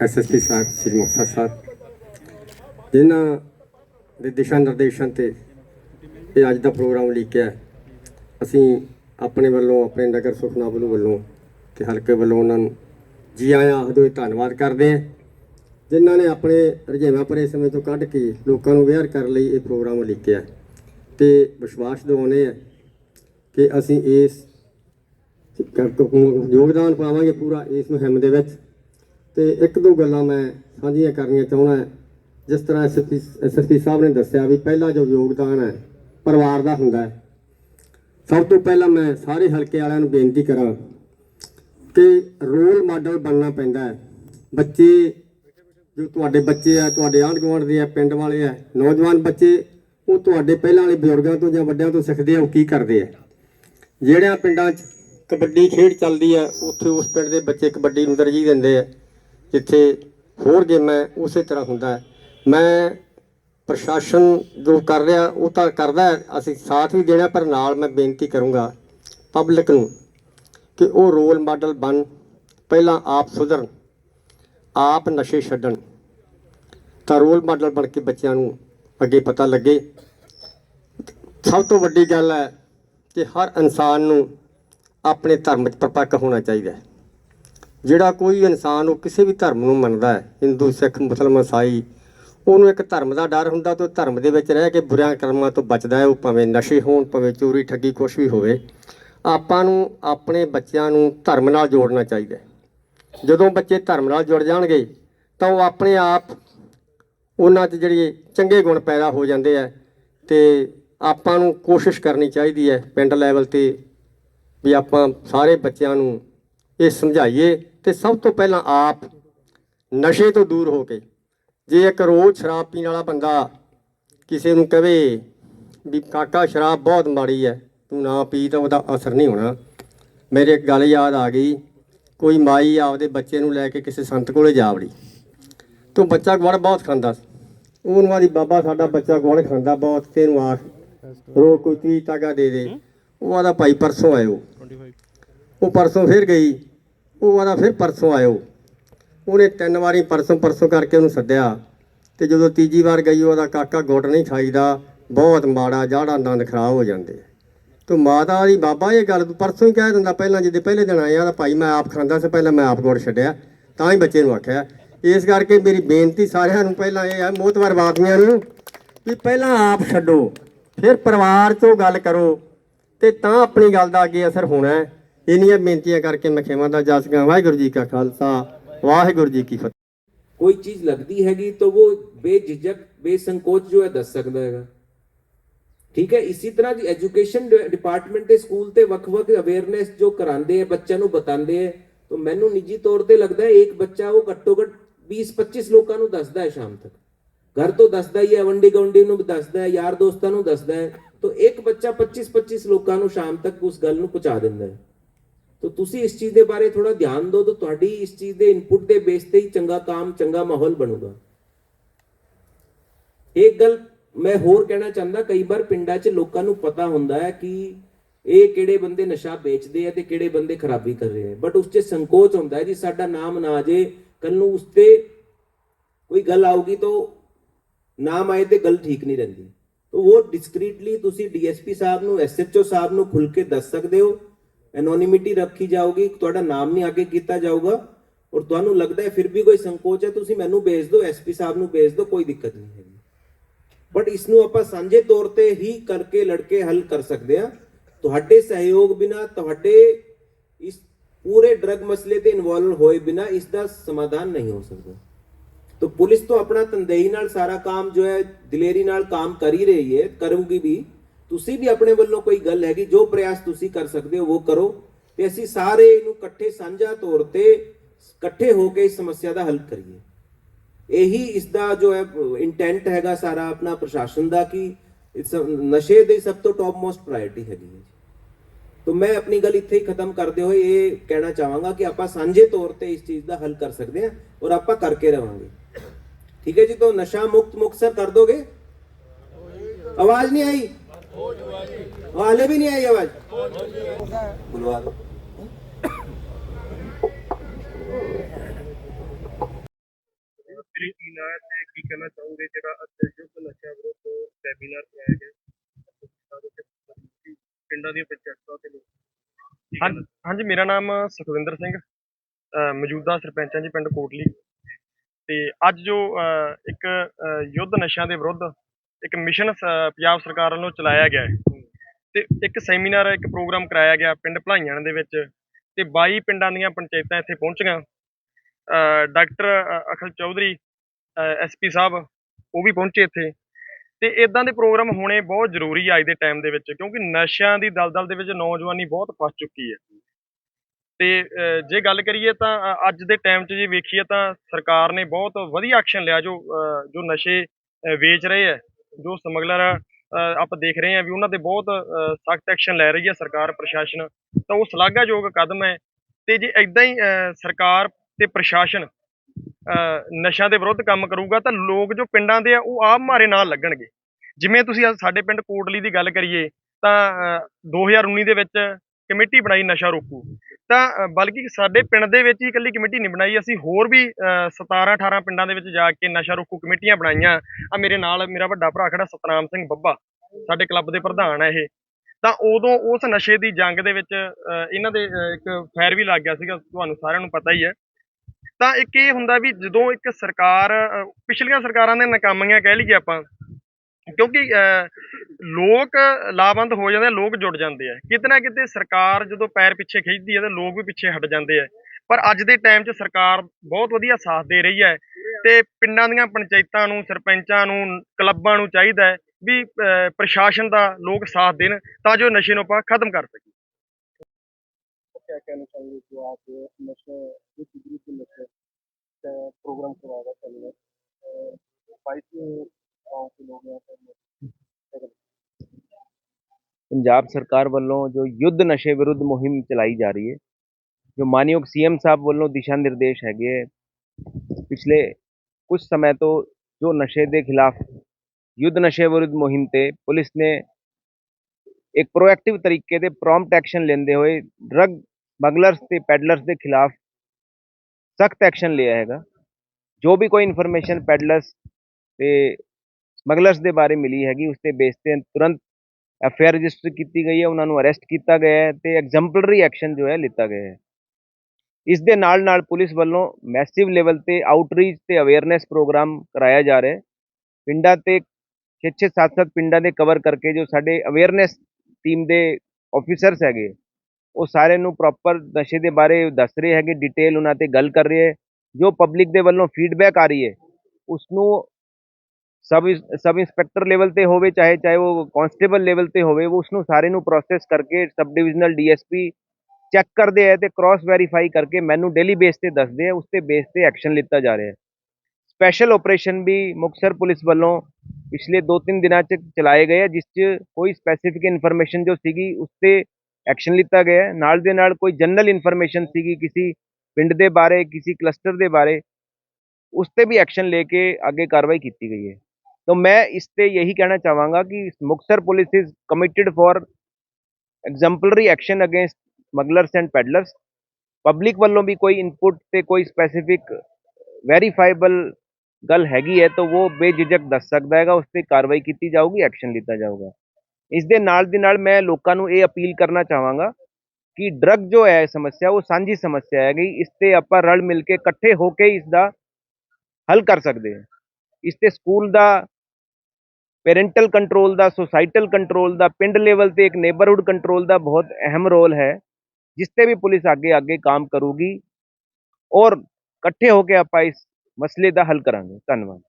SSP ਸਾਹਿਬ, ਸ੍ਰੀ ਮੁਕਤਸਰ ਸਾਹਿਬ, ਜਿਨ੍ਹਾਂ ਦੇ ਦਿਸ਼ਾ ਨਿਰਦੇਸ਼ਾਂ ਤੇ ਇਹ ਅੱਜ ਦਾ ਪ੍ਰੋਗਰਾਮ ਲਿਖਿਆ ਅਸੀਂ ਆਪਣੇ ਵੱਲੋਂ, ਆਪਣੇ ਨਗਰ ਸੁਖਨਾ ਵੱਲੋਂ ਵੱਲੋਂ ਤੇ ਹਲਕੇ ਵੱਲੋਂ ਉਹਨਾਂ ਨੂੰ ਜੀ ਆਇਆਂ ਆਖਦੇ ਹੋਏ ਧੰਨਵਾਦ ਕਰਦੇ ਹਾਂ, ਜਿਨ੍ਹਾਂ ਨੇ ਆਪਣੇ ਰੁਝੇਵਾਂ ਭਰੇ ਸਮੇਂ ਤੋਂ ਕੱਢ ਕੇ ਲੋਕਾਂ ਨੂੰ ਅਵੇਅਰ ਕਰਨ ਲਈ ਇਹ ਪ੍ਰੋਗਰਾਮ ਲਿਖਿਆ ਤੇ ਵਿਸ਼ਵਾਸ ਦਿਵਾਉਂਦੇ ਆ ਕਿ ਅਸੀਂ ਇਸ ਕਰ- ਯੋਗਦਾਨ ਪਾਵਾਂਗੇ ਪੂਰਾ ਇਸ ਮੁਹਿੰਮ ਦੇ ਵਿੱਚ। ਤੇ ਇੱਕ ਦੋ ਗੱਲਾਂ ਮੈਂ ਸਾਂਝੀਆਂ ਕਰਨੀਆਂ ਚਾਹੁੰਦਾ ਜਿਸ ਤਰ੍ਹਾਂ ਐਸਐਸਪੀ ਐਸਐਸਪੀ ਸਾਹਿਬ ਨੇ ਦੱਸਿਆ ਵੀ ਪਹਿਲਾ ਜੋ ਯੋਗਦਾਨ ਹੈ, ਪਰਿਵਾਰ ਦਾ ਹੁੰਦਾ ਹੈ। ਸਭ ਤੋਂ ਪਹਿਲਾਂ ਮੈਂ ਸਾਰੇ ਹਲਕੇ ਵਾਲਿਆਂ ਨੂੰ ਬੇਨਤੀ ਕਰਾਂ ਕਿ ਰੋਲ ਮਾਡਲ ਬਣਨਾ ਪੈਂਦਾ ਹੈ। ਬੱਚੇ ਜੋ ਤੁਹਾਡੇ ਬੱਚੇ ਆ, ਤੁਹਾਡੇ ਆਂਢ ਗੁਆਂਢ ਦੇ ਆ, ਪਿੰਡ ਵਾਲੇ ਆ, ਨੌਜਵਾਨ ਬੱਚੇ, ਉਹ ਤੁਹਾਡੇ ਪਹਿਲਾਂ ਵਾਲੇ ਬਜ਼ੁਰਗਾਂ ਤੋਂ ਜਾਂ ਵੱਡਿਆਂ ਤੋਂ ਸਿੱਖਦੇ ਆ, ਉਹ ਕੀ ਕਰਦੇ ਆ। ਜਿਹੜਿਆਂ ਪਿੰਡਾਂ 'ਚ ਕਬੱਡੀ ਖੇਡ ਚੱਲਦੀ ਆ, ਉੱਥੇ ਉਸ ਪਿੰਡ ਦੇ ਬੱਚੇ ਕਬੱਡੀ ਨੂੰ ਤਰਜੀਹ ਦਿੰਦੇ ਆ। ਜਿੱਥੇ ਹੋਰ ਗੇਮਾਂ ਹੈ, ਉਸੇ ਤਰ੍ਹਾਂ ਹੁੰਦਾ ਹੈ। ਮੈਂ ਪ੍ਰਸ਼ਾਸਨ ਜੋ ਕਰ ਰਿਹਾ ਉਹ ਤਾਂ ਕਰਦਾ ਅਸੀਂ ਸਾਥ ਵੀ ਦੇਣਾ ਪਰ ਨਾਲ ਮੈਂ ਬੇਨਤੀ ਕਰੂੰਗਾ ਪਬਲਿਕ ਨੂੰ ਕਿ ਉਹ ਰੋਲ ਮਾਡਲ ਬਣ। ਪਹਿਲਾਂ ਆਪ ਸੁਧਰਨ ਆਪ ਨਸ਼ੇ ਛੱਡਣ। ਤਾਂ ਰੋਲ ਮਾਡਲ ਬਣ ਕੇ ਬੱਚਿਆਂ ਨੂੰ ਅੱਗੇ ਪਤਾ ਲੱਗੇ। ਸਭ ਤੋਂ ਵੱਡੀ ਗੱਲ ਹੈ ਕਿ ਹਰ ਇਨਸਾਨ ਨੂੰ ਆਪਣੇ ਧਰਮ 'ਚ ਪਰਪੱਕ ਹੋਣਾ ਚਾਹੀਦਾ ਹੈ। ਜਿਹੜਾ ਕੋਈ ਇਨਸਾਨ ਉਹ ਕਿਸੇ ਵੀ ਧਰਮ ਨੂੰ ਮੰਨਦਾ ਹੈ, ਹਿੰਦੂ, ਸਿੱਖ, ਮੁਸਲਮਾਨ, ਸਾਈ, ਉਹਨੂੰ ਇੱਕ ਧਰਮ ਦਾ ਡਰ ਹੁੰਦਾ ਤੇ ਉਹ ਧਰਮ ਦੇ ਵਿੱਚ ਰਹਿ ਕੇ ਬੁਰਿਆਂ ਕਰਮਾਂ ਤੋਂ ਬਚਦਾ ਹੈ, ਉਹ ਭਾਵੇਂ ਨਸ਼ੇ ਹੋਣ, ਭਾਵੇਂ ਚੋਰੀ, ਠੱਗੀ, ਕੁਛ ਵੀ ਹੋਵੇ, ਆਪਾਂ ਨੂੰ ਆਪਣੇ ਬੱਚਿਆਂ ਨੂੰ ਧਰਮ ਨਾਲ ਜੋੜਨਾ ਚਾਹੀਦਾ ਜਦੋਂ ਬੱਚੇ ਧਰਮ ਨਾਲ ਜੁੜ ਜਾਣਗੇ, ਤਾਂ ਉਹ ਆਪਣੇ ਆਪ ਉਹਨਾਂ 'ਚ ਜਿਹੜੀ ਚੰਗੇ ਗੁਣ ਪੈਦਾ ਹੋ ਜਾਂਦੇ ਆ ਤੇ ਆਪਾਂ ਨੂੰ ਕੋਸ਼ਿਸ਼ ਕਰਨੀ ਚਾਹੀਦੀ ਹੈ, ਪਿੰਡ ਲੈਵਲ ਤੇ ਵੀ ਆਪਾਂ ਸਾਰੇ ਬੱਚਿਆਂ ਨੂੰ ਇਹ ਸਮਝਾਈਏ ਤੇ ਸਭ ਤੋਂ ਪਹਿਲਾਂ ਆਪ ਨਸ਼ੇ ਤੋਂ ਦੂਰ ਹੋ ਕੇ ਜੇ ਇੱਕ ਰੋਜ਼ ਸ਼ਰਾਬ ਪੀਣ ਵਾਲਾ ਬੰਦਾ ਕਿਸੇ ਨੂੰ ਕਵੇ ਵੀ ਕਾਕਾ ਸ਼ਰਾਬ ਬਹੁਤ ਮਾੜੀ ਹੈ ਤੂੰ ਨਾ ਪੀ ਤਾਂ ਉਹਦਾ ਅਸਰ ਨਹੀਂ ਹੋਣਾ। ਮੇਰੇ ਇੱਕ ਗੱਲ ਯਾਦ ਆ ਗਈ ਕੋਈ ਮਾਈ ਆਪਦੇ ਬੱਚੇ ਨੂੰ ਲੈ ਕੇ ਕਿਸੇ ਸੰਤ ਕੋਲੇ ਜਾ ਵੜੀ। ਤੂੰ ਬੱਚਾ ਗੁੜ ਬਹੁਤ ਖਾਂਦਾ ਸੀ। ਉਹਨੂੰ ਆਦੀ ਬਾਬਾ ਸਾਡਾ ਬੱਚਾ ਗੁੜ ਖਾਂਦਾ ਬਹੁਤ ਤੇ ਇਹਨੂੰ ਆਖ ਰੋ ਕੋਈ ਤੀ ਤਾਗਾ ਦੇ ਦੇ। ਉਹ ਆਦਾ ਭਾਈ ਪਰਸੋਂ ਆਇਓ। ਉਹ ਪਰਸੋਂ ਫਿਰ ਗਈ। ਉਹ ਆਦਾ ਫਿਰ ਪਰਸੋਂ ਆਇਓ। ਉਹਨੇ ਤਿੰਨ ਵਾਰੀ ਪਰਸੋਂ ਪਰਸੋਂ ਕਰਕੇ ਉਹਨੂੰ ਸੱਦਿਆ ਤੇ ਜਦੋਂ ਤੀਜੀ ਵਾਰ ਗਈ, ਉਹਦਾ ਕਾਕਾ ਗੁੜ ਨਹੀਂ ਖਾਈਦਾ, ਬਹੁਤ ਮਾੜਾ, ਜਾੜਾ ਨੰਦ ਖਰਾਬ ਹੋ ਜਾਂਦੇ ਤੂੰ ਮਾਤਾ ਦੀ ਬਾਬਾ ਇਹ ਗੱਲ ਤੂੰ ਪਰਸੋਂ ਹੀ ਕਹਿ ਦਿੰਦਾ, ਪਹਿਲਾਂ ਜਿਹਦੇ ਪਹਿਲੇ ਦਿਨ ਆਇਆ ਤਾਂ ਭਾਈ ਮੈਂ ਆਪ ਖਾਂਦਾ ਸੀ, ਪਹਿਲਾਂ ਮੈਂ ਆਪ ਗੁੜ ਛੱਡਿਆ, ਤਾਂ ਹੀ ਬੱਚੇ ਨੂੰ ਆਖਿਆ। ਇਸ ਕਰਕੇ ਮੇਰੀ ਬੇਨਤੀ ਸਾਰਿਆਂ ਨੂੰ ਪਹਿਲਾਂ ਇਹ ਹੈ ਮੋਤਵਰ ਬਾਦਮੀਆਂ ਨੂੰ, ਵੀ ਪਹਿਲਾਂ ਆਪ ਛੱਡੋ, ਫਿਰ ਪਰਿਵਾਰ ਤੋਂ ਗੱਲ ਕਰੋ ਤੇ ਤਾਂ ਆਪਣੀ ਗੱਲ ਦਾ ਅੱਗੇ ਅਸਰ ਹੋਣਾ ਹੈ। ਇੰਨੀਆਂ ਬੇਨਤੀਆਂ ਕਰਕੇ ਮੈਂ ਖੇਮਾ ਦਾ ਜਸ ਗਾ ਵਾਹਿਗੁਰੂ ਜੀ ਕਾ ਖਾਲਸਾ ਵਾਹਿਗੁਰੂ ਜੀ ਕੀ ਫਤਿਹ कोई चीज लगती हैगी तो वो बेझिझक बेसंकोच जो है दस सकता हैगा ਠੀਕ ਹੈ ਇਸੇ ਤਰ੍ਹਾਂ ਦੀ ਐਜੂਕੇਸ਼ਨ ਡਿਪਾਰਟਮੈਂਟ ਦੇ ਸਕੂਲ ਤੇ ਵੱਖ-ਵੱਖ ਅਵੇਅਰਨੈਸ ਜੋ ਕਰਾਉਂਦੇ ਆ ਬੱਚਿਆਂ ਨੂੰ ਬਤਾਉਂਦੇ ਆ ਤਾਂ ਮੈਨੂੰ ਨਿੱਜੀ ਤੌਰ ਤੇ ਲੱਗਦਾ ਹੈ ਇੱਕ ਬੱਚਾ ਉਹ ਘੱਟੋ ਘੱਟ 20-25 ਲੋਕਾਂ ਨੂੰ ਦੱਸਦਾ ਹੈ ਸ਼ਾਮ ਤੱਕ ਘਰ ਤੋਂ ਦੱਸਦਾ ਹੀ ਹੈ ਵੰਡੀ ਗਵੰਡੀ ਨੂੰ ਵੀ ਦੱਸਦਾ ਹੈ ਯਾਰ ਦੋਸਤਾਂ ਨੂੰ ਦੱਸਦਾ ਹੈ ਤਾਂ ਇੱਕ ਬੱਚਾ 25-25 ਲੋਕਾਂ ਨੂੰ ਸ਼ਾਮ ਤੱਕ ਉਸ ਗੱਲ ਨੂੰ ਪਹੁੰਚਾ ਦਿੰਦਾ ਹੈ ਤਾਂ ਤੁਸੀਂ ਇਸ ਚੀਜ਼ ਦੇ ਬਾਰੇ ਥੋੜਾ ਧਿਆਨ ਦਿਓ ਤਾਂ ਤੁਹਾਡੀ ਇਸ ਚੀਜ਼ ਦੇ ਇਨਪੁਟ ਦੇ ਬੇਸ ਤੇ ਹੀ ਚੰਗਾ ਕੰਮ, ਚੰਗਾ ਮਾਹੌਲ ਬਣੂਗਾ। ਇੱਕ ਗੱਲ ਮੈਂ ਹੋਰ ਕਹਿਣਾ ਚਾਹੁੰਦਾ, ਕਈ ਵਾਰ ਪਿੰਡਾਂ 'ਚ ਲੋਕਾਂ ਨੂੰ ਪਤਾ ਹੁੰਦਾ ਹੈ ਕਿ ਇਹ ਕਿਹੜੇ ਬੰਦੇ ਨਸ਼ਾ ਵੇਚਦੇ ਆ ਤੇ ਕਿਹੜੇ ਬੰਦੇ ਖਰਾਬੀ ਕਰ ਰਹੇ ਆ। ਬਟ ਉਸ 'ਚ ਸੰਕੋਚ ਹੁੰਦਾ ਹੈ, ਜੀ ਸਾਡਾ ਨਾਮ ਨਾ ਆ ਜੇ ਕੱਲ ਨੂੰ ਉਸ ਤੇ ਕੋਈ ਗੱਲ ਆਊਗੀ ਤਾਂ ਨਾਮ ਆਏ ਤੇ ਗੱਲ ਠੀਕ ਨਹੀਂ ਰਹਿੰਦੀ। ਤਾਂ ਉਹ ਡਿਸਕ੍ਰੀਟਲੀ ਤੁਸੀਂ ਡੀਐਸਪੀ ਸਾਹਿਬ ਨੂੰ ਐਸਐਚਓ ਸਾਹਿਬ ਨੂੰ ਖੁੱਲ ਕੇ ਦੱਸ ਸਕਦੇ ਹੋ। ਐਨੋਨਿਮਿਟੀ ਰੱਖੀ ਜਾਊਗੀ ਤੁਹਾਡਾ ਨਾਮ ਨਹੀਂ ਅੱਗੇ ਕੀਤਾ ਜਾਊਗਾ ਔਰ ਤੁਹਾਨੂੰ ਲੱਗਦਾ ਹੈ ਫਿਰ ਵੀ ਕੋਈ ਸੰਕੋਚ ਹੈ ਤੁਸੀਂ ਮੈਨੂੰ ਭੇਜ ਦਿਓ ਐਸਪੀ ਸਾਹਿਬ ਨੂੰ ਭੇਜ ਦਿਓ ਕੋਈ ਦਿੱਕਤ ਨਹੀਂ ਹੈਗੀ ਬਟ ਇਸ ਨੂੰ ਆਪਾਂ ਸਾਂਝੇ ਤੌਰ ਤੇ ਹੀ ਕਰਕੇ ਲੜਕੇ ਹੱਲ ਕਰ ਸਕਦੇ ਆ ਤੁਹਾਡੇ ਸਹਿਯੋਗ ਬਿਨਾ ਤੁਹਾਡੇ ਇਸ ਪੂਰੇ ਡਰਗ ਮਸਲੇ ਤੇ ਇਨਵੋਲਵ ਹੋਏ ਬਿਨਾ ਇਸ ਦਾ ਸਮਾਧਾਨ ਨਹੀਂ ਹੋ ਸਕਦਾ तो पुलिस तो अपना तनदेही ਨਾਲ ਸਾਰਾ ਕੰਮ ਜੋ ਹੈ ਦਲੇਰੀ ਨਾਲ ਕੰਮ ਕਰ ਹੀ ਰਹੀ ਹੈ ਕਰੂਗੀ ਵੀ ਤੁਸੀਂ ਵੀ ਆਪਣੇ ਵੱਲੋਂ ਕੋਈ ਗੱਲ ਹੈਗੀ, ਜੋ ਪ੍ਰਯਾਸ ਤੁਸੀਂ ਕਰ ਸਕਦੇ ਹੋ, ਉਹ ਕਰੋ ਤੇ ਅਸੀਂ ਸਾਰੇ ਇਹਨੂੰ ਇਕੱਠੇ ਸਾਂਝਾ ਤੌਰ ਤੇ ਇਕੱਠੇ ਹੋ ਕੇ ਇਸ ਸਮੱਸਿਆ ਦਾ ਹੱਲ ਕਰੀਏ। ਇਹੀ ਇਸ ਦਾ ਜੋ ਹੈ ਇੰਟੈਂਟ ਹੈਗਾ ਸਾਰਾ ਆਪਣਾ ਪ੍ਰਸ਼ਾਸਨ ਦਾ ਕਿ ਨਸ਼ੇ ਦੀ ਸਭ ਤੋਂ ਟੌਪ ਮੋਸਟ ਪ੍ਰਾਇੋਰਟੀ ਹੈਗੀ ਹੈ ਤਾਂ ਮੈਂ ਆਪਣੀ ਗੱਲ ਇੱਥੇ ਹੀ ਖਤਮ ਕਰਦੇ ਹੋਏ ਇਹ ਕਹਿਣਾ ਚਾਹਾਂਗਾ ਕਿ ਆਪਾਂ ਸਾਂਝੇ ਤੌਰ ਤੇ ਇਸ ਚੀਜ਼ ਦਾ ਹੱਲ ਕਰ ਸਕਦੇ ਹਾਂ ਔਰ ਆਪਾਂ ਕਰਕੇ ਰਵਾਂਗੇ। ਠੀਕ ਹੈ ਜੀ, ਤੋਂ ਨਸ਼ਾ ਮੁਕਤ ਮੁਕਤਸਰ ਕਰ ਦੋਗੇ? ਆਵਾਜ਼ ਨਹੀਂ ਆਈ? ਵੀ ਨਹੀਂ ਆਈ ਆਵਾਜ਼ ਬੁਲਵਾ ਦੋ ਸੈਮੀਨਾਰ ਤੇ ਕੀ ਕਹਿਣਾ ਚਾਹੋਗੇ ਜਿਹੜਾ ਅੱਜ ਯੁੱਧ ਨਸ਼ਾ ਵਿਰੁੱਧ ਸੈਮੀਨਾਰ ਕਰਾਇਆ ਗਿਆ ਪਿੰਡਾਂ ਦੀਆਂ ਪੰਚਾਇਤਾਂ ਲੋਕ ਕਹਿਣਾ ਹਾਂਜੀ ਮੇਰਾ ਨਾਮ ਸੁਖਵਿੰਦਰ ਸਿੰਘ ਮੌਜੂਦਾ ਸਰਪੰਚ ਹਾਂ ਜੀ ਪਿੰਡ ਕੋਟਲੀ ਤੇ ਅੱਜ ਜੋ ਇੱਕ ਯੁੱਧ ਨਸ਼ਿਆਂ ਦੇ ਵਿਰੁੱਧ ਇੱਕ ਮਿਸ਼ਨ ਪੰਜਾਬ ਸਰਕਾਰ ਵੱਲੋਂ ਚਲਾਇਆ ਗਿਆ ਹੈ। ਤੇ ਇੱਕ ਸੈਮੀਨਾਰ, ਇੱਕ ਪ੍ਰੋਗਰਾਮ ਕਰਾਇਆ ਗਿਆ ਪਿੰਡ ਭਲਾਈਆਂ ਦੇ ਵਿੱਚ ਤੇ 22 ਪਿੰਡਾਂ ਦੀਆਂ ਪੰਚਾਇਤਾਂ ਇੱਥੇ ਪਹੁੰਚੀਆਂ। ਡਾਕਟਰ ਅਖਲ ਚੌਧਰੀ ਐਸਪੀ ਸਾਹਿਬ, ਉਹ ਵੀ ਪਹੁੰਚੇ ਇੱਥੇ। ਤੇ ਇਦਾਂ ਦੇ ਪ੍ਰੋਗਰਾਮ ਹੋਣੇ ਬਹੁਤ ਜ਼ਰੂਰੀ ਆ ਅੱਜ ਦੇ ਟਾਈਮ ਦੇ ਵਿੱਚ, ਕਿਉਂਕਿ ਨਸ਼ਿਆਂ ਦੀ ਦਲਦਲ ਦੇ ਵਿੱਚ ਨੌਜਵਾਨੀ ਬਹੁਤ ਫਸ ਚੁੱਕੀ ਹੈ। ਤੇ ਜੇ ਗੱਲ ਕਰੀਏ ਤਾਂ ਅੱਜ ਦੇ ਟਾਈਮ 'ਚ ਜੇ ਵੇਖੀਏ ਤਾਂ ਸਰਕਾਰ ਨੇ ਬਹੁਤ ਵਧੀਆ ਐਕਸ਼ਨ ਲਿਆ ਜੋ ਜੋ ਨਸ਼ੇ ਵੇਚ ਰਹੇ ਹੈ। ਜੋ ਸਮਗਲਰ ਆਪਾਂ ਦੇਖ ਰਹੇ ਹਾਂ ਵੀ ਉਹਨਾਂ ਤੇ ਬਹੁਤ ਸਖਤ ਐਕਸ਼ਨ ਲੈ ਰਹੀ ਹੈ ਸਰਕਾਰ ਪ੍ਰਸ਼ਾਸਨ। ਤਾਂ ਉਹ ਸ਼ਲਾਘਾਯੋਗ ਕਦਮ ਹੈ ਤੇ ਜੇ ਇਦਾਂ ਹੀ ਸਰਕਾਰ ਤੇ ਪ੍ਰਸ਼ਾਸਨ ਅ, ਨਸ਼ਿਆਂ ਦੇ ਵਿਰੁੱਧ ਕੰਮ ਕਰੂਗਾ ਤਾਂ ਲੋਕ ਜੋ ਪਿੰਡਾਂ ਦੇ ਆ ਉਹ ਆਪ ਮਾਰੇ ਨਾਲ ਲੱਗਣਗੇ। ਜਿਵੇਂ ਤੁਸੀਂ ਅੱਜ ਸਾਡੇ ਪਿੰਡ ਕੋਟਲੀ ਦੀ ਗੱਲ ਕਰੀਏ ਤਾਂ ਅ, 2019 ਦੇ ਵਿੱਚ ਕਮੇਟੀ ਬਣਾਈ ਨਸ਼ਾ ਰੋਕੂ। ਤਾਂ ਬਲਕਿ ਸਾਡੇ ਪਿੰਡ ਦੇ ਵਿੱਚ ਹੀ ਇਕੱਲੀ ਕਮੇਟੀ ਨਹੀਂ ਬਣਾਈ, ਅਸੀਂ ਹੋਰ ਵੀ 17 18 ਪਿੰਡਾਂ ਦੇ ਵਿੱਚ ਜਾ ਕੇ ਨਸ਼ਾ ਰੋਕੂ ਕਮੇਟੀਆਂ ਬਣਾਈਆਂ। ਆ ਮੇਰੇ ਨਾਲ ਮੇਰਾ ਵੱਡਾ ਭਰਾ ਖੜਾ, ਸਤਨਾਮ ਸਿੰਘ ਬੱਬਾ, ਸਾਡੇ ਕਲੱਬ ਦੇ ਪ੍ਰਧਾਨ ਹੈ ਇਹ। ਤਾਂ ਉਦੋਂ ਉਸ ਨਸ਼ੇ ਦੀ ਜੰਗ ਦੇ ਵਿੱਚ ਇਹਨਾਂ ਦੇ ਇੱਕ ਫੈਰ ਵੀ ਲੱਗ ਗਿਆ ਸੀਗਾ, ਤੁਹਾਨੂੰ ਸਾਰਿਆਂ ਨੂੰ ਪਤਾ ਹੀ ਹੈ। ਤਾਂ ਇੱਕ ਇਹ ਹੁੰਦਾ ਵੀ ਜਦੋਂ ਇੱਕ ਸਰਕਾਰ ਪਿਛਲੀਆਂ ਸਰਕਾਰਾਂ ਦੇ ਨਾਕਾਮੀਆਂ ਕਹਿ ਲਈਏ ਆਪਾਂ ਕਿਉਂਕਿ ਲੋਕ ਲਾਭਬੰਦ ਹੋ ਜਾਂਦੇ ਆ, ਲੋਕ ਜੁੜ ਜਾਂਦੇ ਆ। ਕਿਤੇ ਨਾ ਕਿਤੇ ਸਰਕਾਰ ਜਦੋਂ ਪੈਰ ਪਿੱਛੇ ਖਿੱਚਦੀ ਹੈ ਤਾਂ ਲੋਕ ਵੀ ਪਿੱਛੇ ਹਟ ਜਾਂਦੇ ਆ। ਪਰ ਅੱਜ ਦੇ ਟਾਈਮ 'ਚ ਸਰਕਾਰ ਬਹੁਤ ਵਧੀਆ ਸਾਥ ਦੇ ਰਹੀ ਹੈ। ਤੇ ਪਿੰਡਾਂ ਦੀਆਂ ਪੰਚਾਇਤਾਂ ਨੂੰ, ਸਰਪੰਚਾਂ ਨੂੰ, ਕਲੱਬਾਂ ਨੂੰ ਚਾਹੀਦਾ ਵੀ ਪ੍ਰਸ਼ਾਸਨ ਦਾ ਲੋਕ ਸਾਥ ਦੇਣ ਤਾਂ ਜੋ ਨਸ਼ੇ ਨੂੰ ਆਪਾਂ ਖਤਮ ਕਰ ਸਕੀਏ। ਪੰਜਾਬ ਸਰਕਾਰ ਵੱਲੋਂ ਜੋ ਯੁੱਧ ਨਸ਼ੇ ਵਿਰੁੱਧ ਮੁਹਿੰਮ ਚਲਾਈ ਜਾ ਰਹੀ ਹੈ, ਜੋ ਮਾਨਯੋਗ ਸੀਐਮ ਸਾਹਿਬ ਵੱਲੋਂ ਦਿਸ਼ਾ ਨਿਰਦੇਸ਼ ਹੈਗੇ ਹੈ, ਪਿਛਲੇ ਕੁਝ ਸਮੇਂ ਤੋਂ ਜੋ ਨਸ਼ੇ ਦੇ ਖਿਲਾਫ ਯੁੱਧ ਨਸ਼ੇ ਵਿਰੁੱਧ ਮੁਹਿੰਮ ਤੇ ਪੁਲਿਸ ਨੇ ਇੱਕ ਪ੍ਰੋਐਕਟਿਵ ਤਰੀਕੇ ਦੇ ਪ੍ਰੌਮਪਟ ਐਕਸ਼ਨ ਲੈਂਦੇ ਹੋਏ ਡਰੱਗ ਸਮਗਲਰਸ ਤੇ ਪੈਡਲਰਸ ਦੇ ਖਿਲਾਫ ਸਖਤ ਐਕਸ਼ਨ ਲਿਆ ਹੈਗਾ। ਜੋ ਵੀ ਕੋਈ ਇਨਫੋਰਮੇਸ਼ਨ ਪੈਡਲਰਸ ਤੇ ਸਮਗਲਰਸ ਦੇ ਬਾਰੇ ਮਿਲੀ ਹੈਗੀ, ਉਸ ਤੇ ਬੇਸ ਤੇ ਤੁਰੰਤ ਐਫ ਆਰ ਰਜਿਸਟਰ ਕੀਤੀ ਗਈ ਹੈ, ਉਹਨਾਂ ਨੂੰ ਅਰੈਸਟ ਕੀਤਾ ਗਿਆ ਹੈ ਤੇ ਐਗਜ਼ੈਂਪਲਰੀ ਐਕਸ਼ਨ ਜੋ ਹੈ ਲਿੱਤਾ ਗਿਆ ਹੈ। ਇਸ ਦੇ ਨਾਲ ਨਾਲ ਪੁਲਿਸ ਵੱਲੋਂ ਮੈਸਿਵ ਲੈਵਲ ਤੇ ਆਊਟਰੀਚ ਤੇ ਅਵੇਅਰਨੈਸ ਪ੍ਰੋਗਰਾਮ ਕਰਾਇਆ ਜਾ ਰਿਹਾ ਹੈ। ਪਿੰਡਾਂ ਤੇ 6-6 7-7 ਪਿੰਡਾਂ ਦੇ ਕਵਰ ਕਰਕੇ ਜੋ ਸਾਡੇ ਅਵੇਅਰਨੈਸ ਟੀਮ ਦੇ ਆਫੀਸਰਸ ਹੈਗੇ, ਉਹ ਸਾਰੇ ਨੂੰ ਪ੍ਰੋਪਰ ਨਸ਼ੇ ਦੇ ਬਾਰੇ ਦੱਸ ਰਹੇ ਹੈਗੇ ਡਿਟੇਲ ਉਹਨਾਂ ਤੇ ਗੱਲ ਕਰ ਰਹੇ ਹੈ। ਜੋ ਪਬਲਿਕ ਦੇ ਵੱਲੋਂ ਫੀਡਬੈਕ ਆ ਰਹੀ ਹੈ ਉਸ ਨੂੰ ਸਬ ਸਬ ਇੰਸਪੈਕਟਰ ਲੈਵਲ ਤੇ ਹੋਵੇ, ਚਾਹੇ ਚਾਹੇ ਉਹ ਕਾਂਸਟੇਬਲ ਲੈਵਲ ਤੇ ਹੋਵੇ, ਉਹ ਉਸ ਨੂੰ ਸਾਰੇ ਨੂੰ ਪ੍ਰੋਸੈਸ ਕਰਕੇ sub divisional D S P check ਕਰਦੇ ਹੈ ਅਤੇ ਕ੍ਰਾਸ ਵੈਰੀਫਾਈ ਕਰਕੇ ਮੈਨੂੰ ਡੇਲੀ ਬੇਸ ਤੇ ਦੱਸਦੇ ਹੈ ਉਸ ਤੇ ਬੇਸ ਤੇ ਐਕਸ਼ਨ ਲਿੱਤਾ ਜਾ ਰਿਹਾ ਸਪੈਸ਼ਲ ਆਪਰੇਸ਼ਨ ਵੀ ਮੁਕਤਸਰ ਪੁਲਿਸ ਵੱਲੋਂ ਪਿਛਲੇ 2-3 ਦਿਨਾਂ ਚ ਚਲਾਏ ਗਏ ਹੈ ਜਿਸ ਚ ਕੋਈ ਸਪੈਸੀਫਿਕ ਇਨਫੋਰਮੇਸ਼ਨ ਜੋ ਸੀਗੀ, ਉਸ ਤੇ ਐਕਸ਼ਨ ਲਿੱਤਾ ਗਿਆ ਹੈ। ਨਾਲ ਦੇ ਨਾਲ ਕੋਈ ਜਨਰਲ ਇਨਫੋਰਮੇਸ਼ਨ ਸੀਗੀ ਕਿਸੇ ਪਿੰਡ ਦੇ ਬਾਰੇ, ਕਿਸੇ ਕਲਸਟਰ ਦੇ ਬਾਰੇ, ਉਸ ਤੇ ਵੀ ਐਕਸ਼ਨ ਲੈ ਕੇ ਅੱਗੇ ਕਾਰਵਾਈ ਕੀਤੀ ਗਈ ਹੈ। तो मैं इस पे यही कहना चाहूँगा कि Muktsar police is committed for exemplary action against smugglers and peddlers public ਵੱਲੋਂ ਵੀ ਕੋਈ ਇਨਪੁਟ ਤੇ ਕੋਈ ਸਪੈਸੀਫਿਕ ਵੈਰੀਫਾਈਬਲ ਗੱਲ ਹੈਗੀ ਹੈ ਤਾਂ ਉਹ ਬੇਝਿਜਕ ਦੱਸ ਸਕਦਾ ਹੈਗਾ ਉਸ ਤੇ ਕਾਰਵਾਈ ਕੀਤੀ ਜਾਊਗੀ ਐਕਸ਼ਨ ਲਿੱਤਾ ਜਾਊਗਾ ਇਸ ਦੇ ਨਾਲ ਦੀ ਨਾਲ ਮੈਂ ਲੋਕਾਂ ਨੂੰ ਇਹ ਅਪੀਲ ਕਰਨਾ ਚਾਹਾਂਗਾ ਕਿ ਡਰੱਗ ਜੋ ਹੈ ਸਮੱਸਿਆ ਉਹ ਸਾਂਝੀ ਸਮੱਸਿਆ ਹੈਗੀ ਇਸ ਤੇ ਆਪਾਂ ਰਲ ਮਿਲ ਕੇ ਇਕੱਠੇ ਹੋ ਕੇ ਇਸ ਦਾ ਹੱਲ ਕਰ ਸਕਦੇ ਹਾਂ ਇਸ ਤੇ ਸਕੂਲ ਦਾ ਪੈਰੈਂਟਲ ਕੰਟਰੋਲ ਦਾ ਸੋਸਾਇਟਲ ਕੰਟਰੋਲ ਦਾ ਪਿੰਡ ਲੈਵਲ ਤੇ ਇੱਕ ਨੇਬਰਹੁੱਡ ਕੰਟਰੋਲ ਦਾ ਬਹੁਤ ਅਹਿਮ ਰੋਲ ਹੈ, ਜਿਸ ਤੇ ਵੀ ਪੁਲਿਸ ਅੱਗੇ ਅੱਗੇ ਕੰਮ ਕਰੂਗੀ ਔਰ ਇਕੱਠੇ ਹੋ ਕੇ ਆਪਾਂ ਇਸ ਮਸਲੇ ਦਾ ਹੱਲ ਕਰਾਂਗੇ। ਧੰਨਵਾਦ।